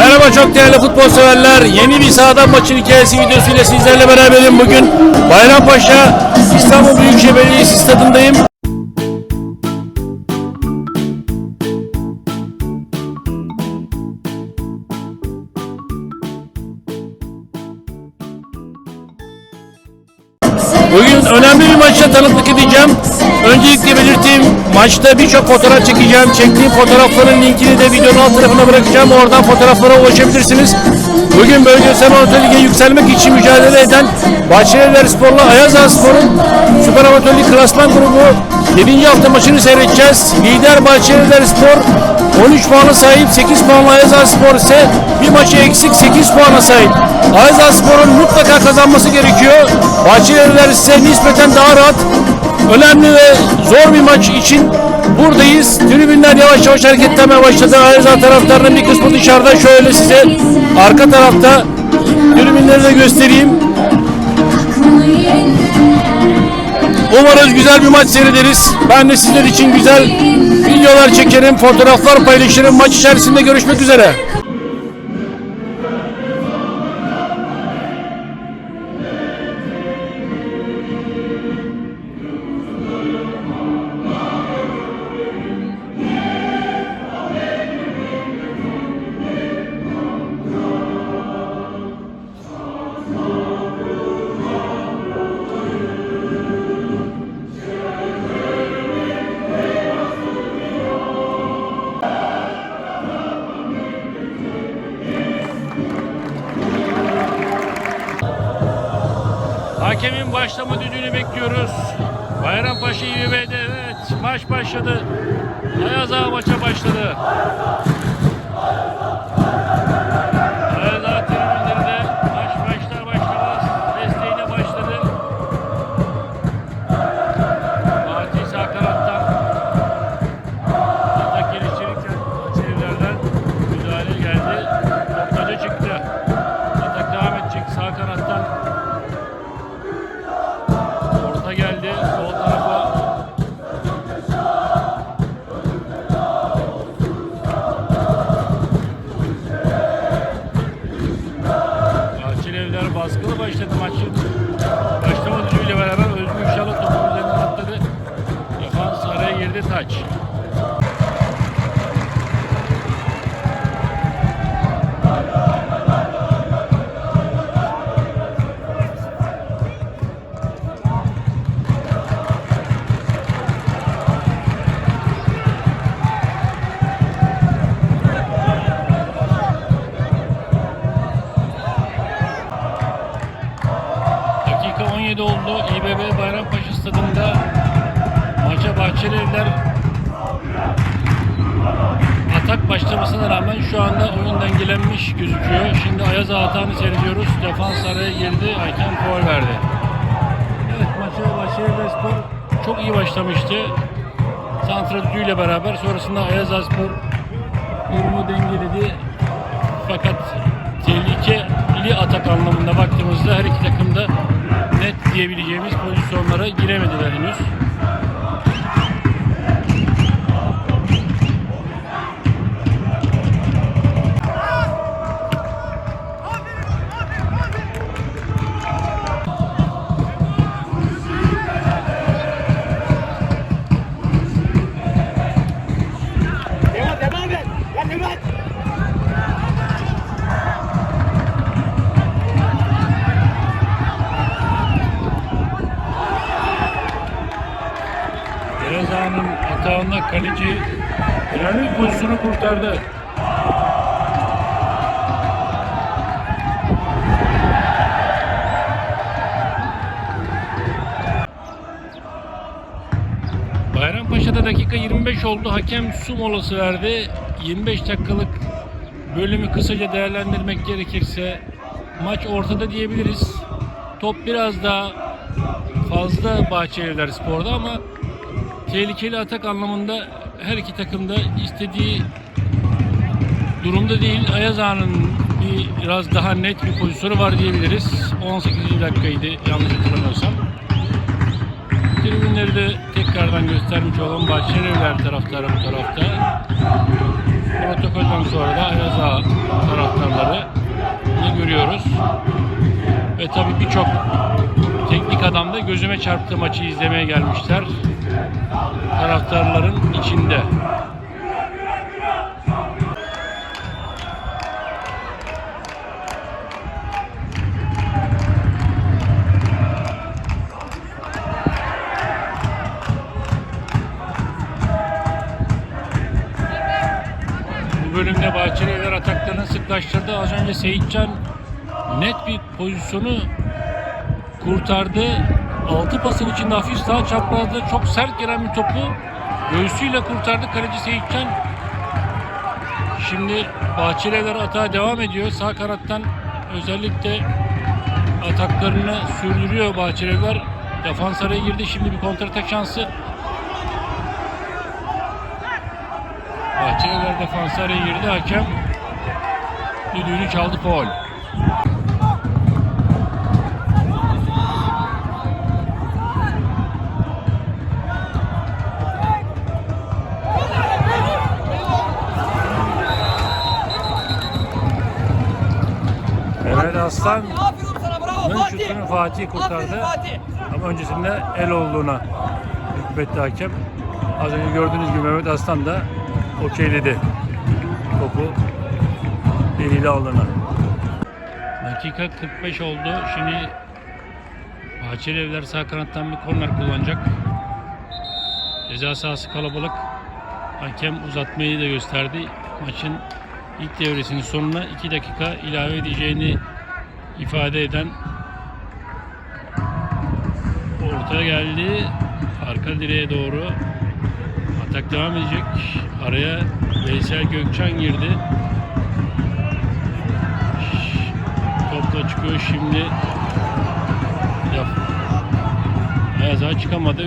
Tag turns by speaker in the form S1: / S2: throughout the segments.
S1: Merhaba çok değerli futbol severler. Yeni bir sahadan maçın hikayesi videosuyla sizlerle beraberim. Bugün Bayrampaşa İstanbul Büyükşehir Belediyesi stadındayım. Bugün önemli maçta tanıklık edeceğim. Öncelikle belirteyim, maçta birçok fotoğraf çekeceğim. Çektiğim fotoğrafların linkini de videonun alt tarafına bırakacağım. Oradan fotoğraflara ulaşabilirsiniz. Bugün bölgesel orta lige yükselmek için mücadele eden Bahçelievler Spor'la Ayaza Spor'un Süper Amatör Lig Klasman grubu 7. hafta maçını seyredeceğiz. Lider Bahçelievler Spor 13 puana sahip, 8 puanla Ayaza Spor ise bir maçı eksik 8 puana sahip. Ayaza Spor'un mutlaka kazanması gerekiyor. Bahçelievler ise nispeten daha rahat. Önemli ve zor bir maç için buradayız. Tribünler yavaş yavaş hareketlenmeye başladı. Ayaza taraftarının bir kısmı dışarıda. Şöyle size arka tarafta tribünleri de göstereyim. Umarız güzel bir maç seyrederiz. Ben de sizler için güzel videolar çekerim, fotoğraflar paylaşırım. Maç içerisinde görüşmek üzere. Hakemin bekliyoruz. Bayrampaşa İBB'de evet maç başladı. Ayaz Ağa maça başladı. Baskılı başladı maçı. Başlama düdüğüyle beraber Özgür Şalot topun üzerinden atladı. Defans araya girdi taç. 17 oldu. İBB Bayrampaşa stadında maça Bahçelievler atak başlamasına rağmen şu anda oyun dengelenmiş gözüküyor. Şimdi Ayaz Ağa hatanı seyrediyoruz. Defans araya girdi. Hakem foul verdi. Evet maça Bahçelievler Spor çok iyi başlamıştı. Santra düdüğüyle beraber sonrasında Ayaz Ağa Spor durumu dengeledi. Fakat tehlikeli atak anlamında baktığımızda her iki takım da net diyebileceğimiz pozisyonlara giremediler henüz. Atağında kaleci bir pozisyonu kurtardı. Bayrampaşa'da dakika 25 oldu. Hakem su molası verdi. 25 dakikalık bölümü kısaca değerlendirmek gerekirse maç ortada diyebiliriz. Top biraz daha fazla Bahçelievler Spor'da ama tehlikeli atak anlamında her iki takım da istediği durumda değil. Ayaz Ağa'nın bir biraz daha net bir pozisyonu var diyebiliriz. 18. dakikaydı yanlış hatırlamıyorsam. Tribünleri de tekrardan göstermiş olan Bahçelievler taraftarı bu tarafta. Protokolden sonra da Ayaz Ağa taraftarı görüyoruz. Ve tabii birçok teknik adam da gözüme çarptı maçı izlemeye gelmişler. Taraftarların içinde. Bu bölümde Bahçelievler ataklarını sıklaştırdı. Az önce Seyitcan net bir pozisyonu kurtardı. Altı pasın içinde hafif sağ çaprazda çok sert gelen bir topu göğsüyle kurtardı kaleci Seyitcan. Şimdi Bahçelievler atağa devam ediyor. Sağ kanattan özellikle ataklarını sürdürüyor Bahçelievler. Defans araya girdi. Şimdi bir kontratak şansı. Bahçelievler defansı araya girdi. Hakem düdüğünü çaldı faul. Aslan
S2: Aferin sana bravo
S1: Bunun
S2: Fatih.
S1: şutunu Fatih kurtardı.
S2: Fatih.
S1: ama öncesinde el olduğuna hükmetti hakem. Az önce gördüğünüz gibi Mehmet Aslan da okeyledi topu eliyle aldığına. Dakika 45 oldu. Şimdi Bahçelievler sağ kanattan bir korner kullanacak. Ceza sahası kalabalık. Hakem uzatmayı da gösterdi. Maçın ilk devresinin sonuna 2 dakika ilave edeceğini ifade eden orta geldi. Arka direğe doğru atak devam edecek. Araya Veysel Gökçen girdi. Topla çıkıyor şimdi. Yap. Ayaza çıkamadı.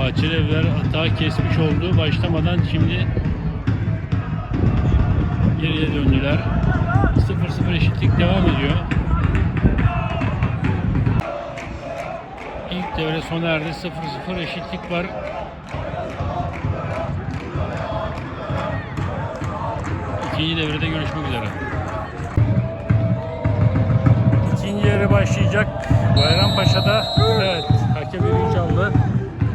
S1: Bahçeli Evler atağı kesmiş oldu. Başlamadan şimdi geriye döndüler. 0-0 eşitlik devam ediyor. Devre sona erdi. 0-0 eşitlik var. İkinci devrede görüşmek üzere. İkinci devre başlayacak. Bayrampaşa'da evet hakem düdüğü çaldı.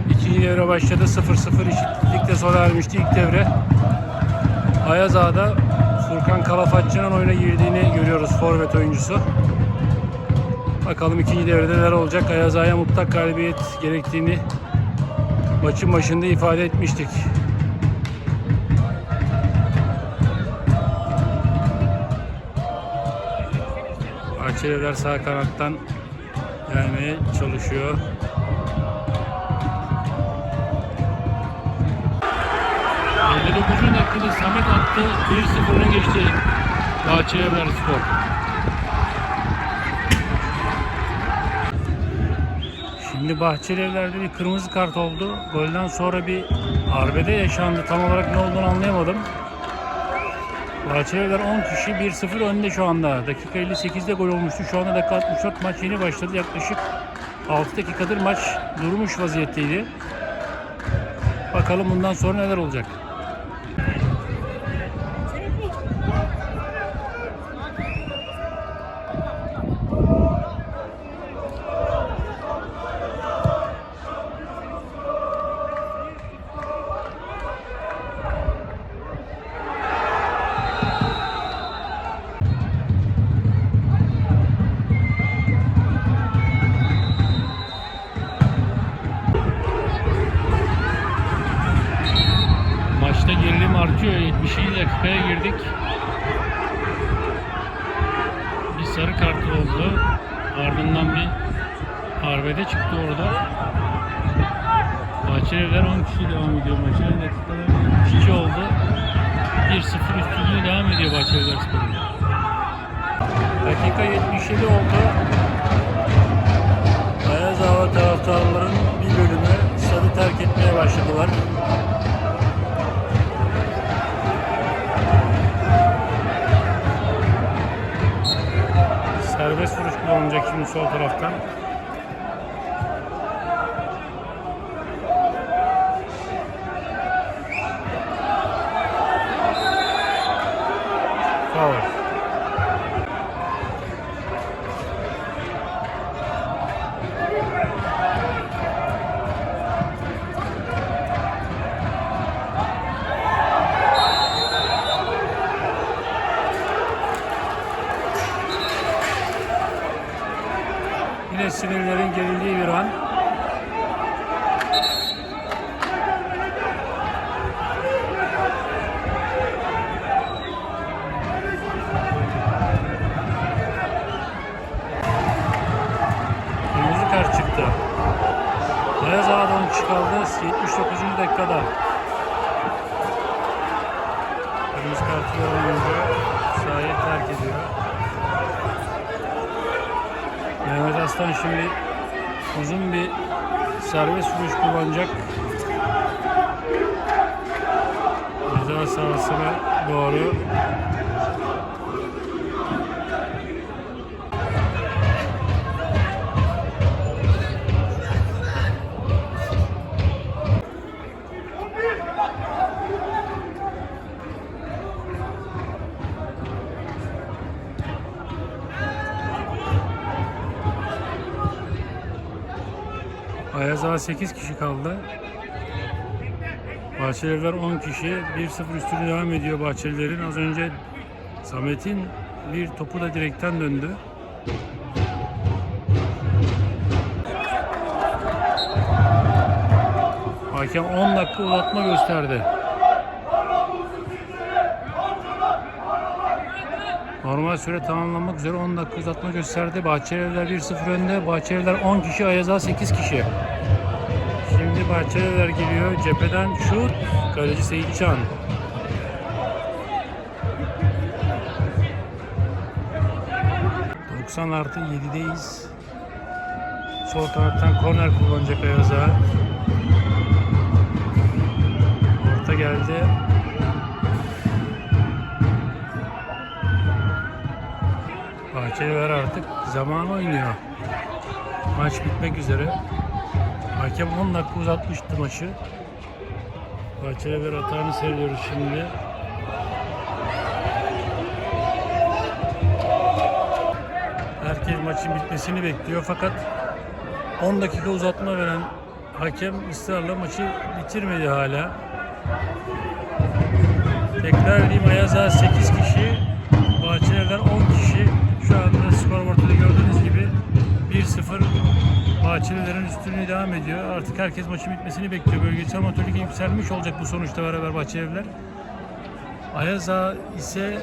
S1: İkinci devre başladı. 0-0 eşitlikle sona ermişti ilk devre. Ayaz Ağa'da Furkan Kalafatçı'nın oyuna girdiğini görüyoruz forvet oyuncusu. Bakalım ikinci devrede neler olacak. Ayaz Ağa'ya mutlak galibiyet gerektiğini maçın başında ifade etmiştik. Bahçelievler sağ kanattan gelmeye çalışıyor. ...59. dakikada Samet attı. 1-0'a geçti. Bahçelievler Spor. Şimdi Bahçelievler'de bir kırmızı kart oldu. Golden sonra bir arbede yaşandı. Tam olarak ne olduğunu anlayamadım. Bahçelievler 10 kişi 1-0 önde şu anda. Dakika 58'de gol olmuştu. Şu anda dakika 64 maç yeni başladı. Yaklaşık 6 dakikadır maç durmuş vaziyetteydi. Bakalım bundan sonra neler olacak. 77 dakikaya girdik. Bir sarı kart oldu. Ardından bir harbede çıktı orada. Bahçeliler 10 kişi devam ediyor maça. Dakikalar 2 oldu. 1-0 üstünlüğü devam ediyor Bahçeliler Sporu. Dakika 77 oldu. Ayazava taraftarların bir bölümü stadı terk etmeye başladılar. Kullanılacak şimdi sol taraftan. Foul. ve sinirlerin gerildiği bir an. Kırmızı kart çıktı. Beyaz Ağa'dan kişi kaldı 79. dakikada. Kırmızı kartı gören oyuncu sahayı terk ediyor. Mehmet Aslan şimdi uzun bir serbest vuruş kullanacak. Ceza sahasına doğru. Ayaz Ağa 8 kişi kaldı. Bahçeliler 10 kişi. 1-0 üstünü devam ediyor Bahçelilerin. Az önce Samet'in bir topu da direkten döndü. Hakem 10 dakika uzatma gösterdi. Normal süre tamamlanmak üzere 10 dakika uzatma gösterdi. Bahçeliler 1-0 önde. Bahçeliler 10 kişi, Ayaza 8 kişi. Şimdi Bahçeliler geliyor. Cepheden şut. Kaleci Seyitcan. ...90 artı 7'deyiz. Sol taraftan korner kullanacak Ayaza. Orta geldi. Bahçeliler artık zaman oynuyor. Maç bitmek üzere. Hakem 10 dakika uzatmıştı maçı. Bahçeliler hatanı seyrediyoruz şimdi. Herkes maçın bitmesini bekliyor fakat 10 dakika uzatma veren hakem ısrarla maçı bitirmedi hala. Tekrar edeyim Ayaza 8 kişi, Bahçeliler 10 Bahçelilerin üstünlüğü devam ediyor. Artık herkes maçın bitmesini bekliyor. Bölgesel amatör lige yükselmiş olacak bu sonuçta beraber Bahçeliler. Ayaza ise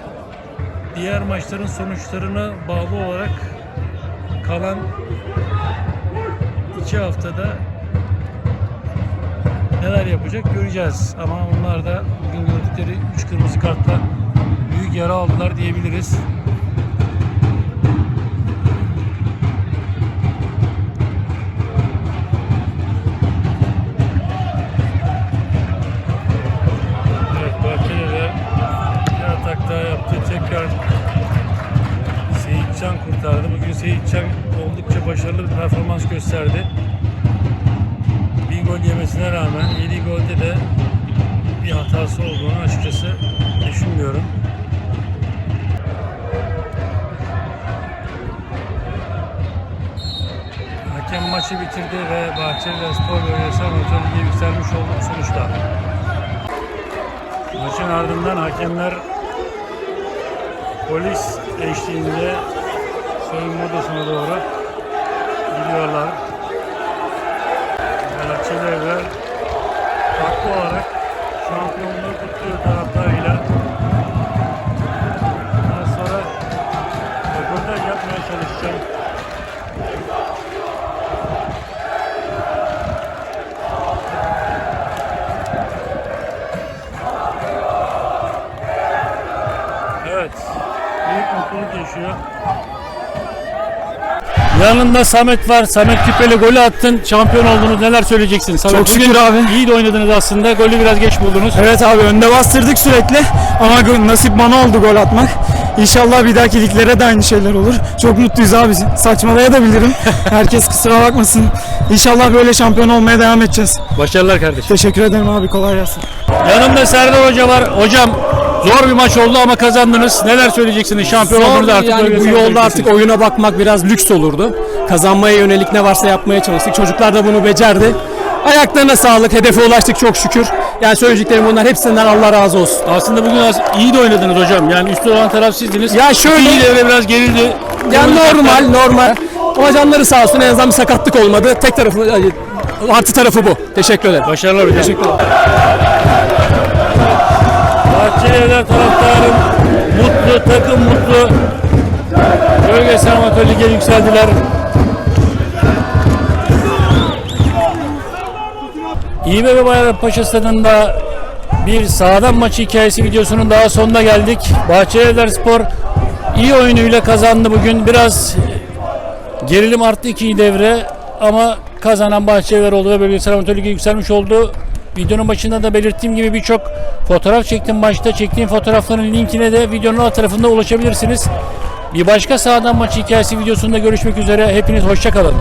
S1: diğer maçların sonuçlarına bağlı olarak kalan iki haftada neler yapacak göreceğiz. Ama onlar da bugün gördükleri 3 kırmızı kartla büyük yara aldılar diyebiliriz. Gösterdi. Bir gol yemesine rağmen yediği golde de bir hatası olduğunu açıkçası düşünmüyorum. Hakem maçı bitirdi ve Bahçeliler Spor Amatör Ligi'ye yükselmiş oldu bu sonuçta. Maçın ardından hakemler polis eşliğinde soyunma odasına doğru gidiyorlar. Fenerbahçeliler haklı olarak şampiyonluğu kutluyor. Yanında Samet var. Samet Küpeli golü attın. Şampiyon oldunuz. Neler söyleyeceksin? Samet,
S3: Çok şükür abi.
S1: İyi de oynadınız aslında. Golü biraz geç buldunuz.
S3: Evet abi önde bastırdık sürekli ama nasip bana oldu gol atmak. İnşallah bir dahaki liglere de aynı şeyler olur. Çok mutluyuz abi. Saçmalayabilirim. Herkes kusura bakmasın. İnşallah böyle şampiyon olmaya devam edeceğiz.
S1: Başarılar kardeşim.
S3: Teşekkür ederim abi kolay gelsin.
S1: Yanımda Serdar Hoca var. Hocam zor bir maç oldu ama kazandınız. Neler söyleyeceksiniz? Şampiyon oldunuz artık.
S4: yani bu yolda artık oyuna bakmak biraz lüks olurdu. Kazanmaya yönelik ne varsa yapmaya çalıştık. Çocuklar da bunu becerdi. Ayaklarına sağlık. Hedefe ulaştık çok şükür. Yani söyleyeceklerim bunlar hepsinden Allah razı olsun.
S1: Aslında bugün az- iyi de oynadınız hocam. Yani üstü olan taraf sizdiniz.
S4: Ya şöyle-
S1: İyi de biraz gerildi.
S4: Yani normal normal. Ama canları sağ olsun en azından bir sakatlık olmadı. Tek tarafı, artı tarafı bu. Teşekkür ederim.
S1: Başarılar hocam.
S4: Teşekkür ederim.
S1: Bahçelievler taraftarım mutlu, takım mutlu. Bölgesel amatör lige yükseldiler. İBB Bayrampaşa Stadı'nda bir sağdan maçı hikayesi videosunun daha sonuna geldik. Bahçelievler Spor iyi oyunuyla kazandı bugün. Biraz gerilim arttı ikinci devre ama kazanan Bahçelievler oldu ve bölgesel amatör lige yükselmiş oldu. Videonun başında da belirttiğim gibi birçok fotoğraf çektim başta. Çektiğim fotoğrafların linkine de videonun alt tarafında ulaşabilirsiniz. Bir başka sağdan maçı hikayesi videosunda görüşmek üzere. Hepiniz hoşça kalın.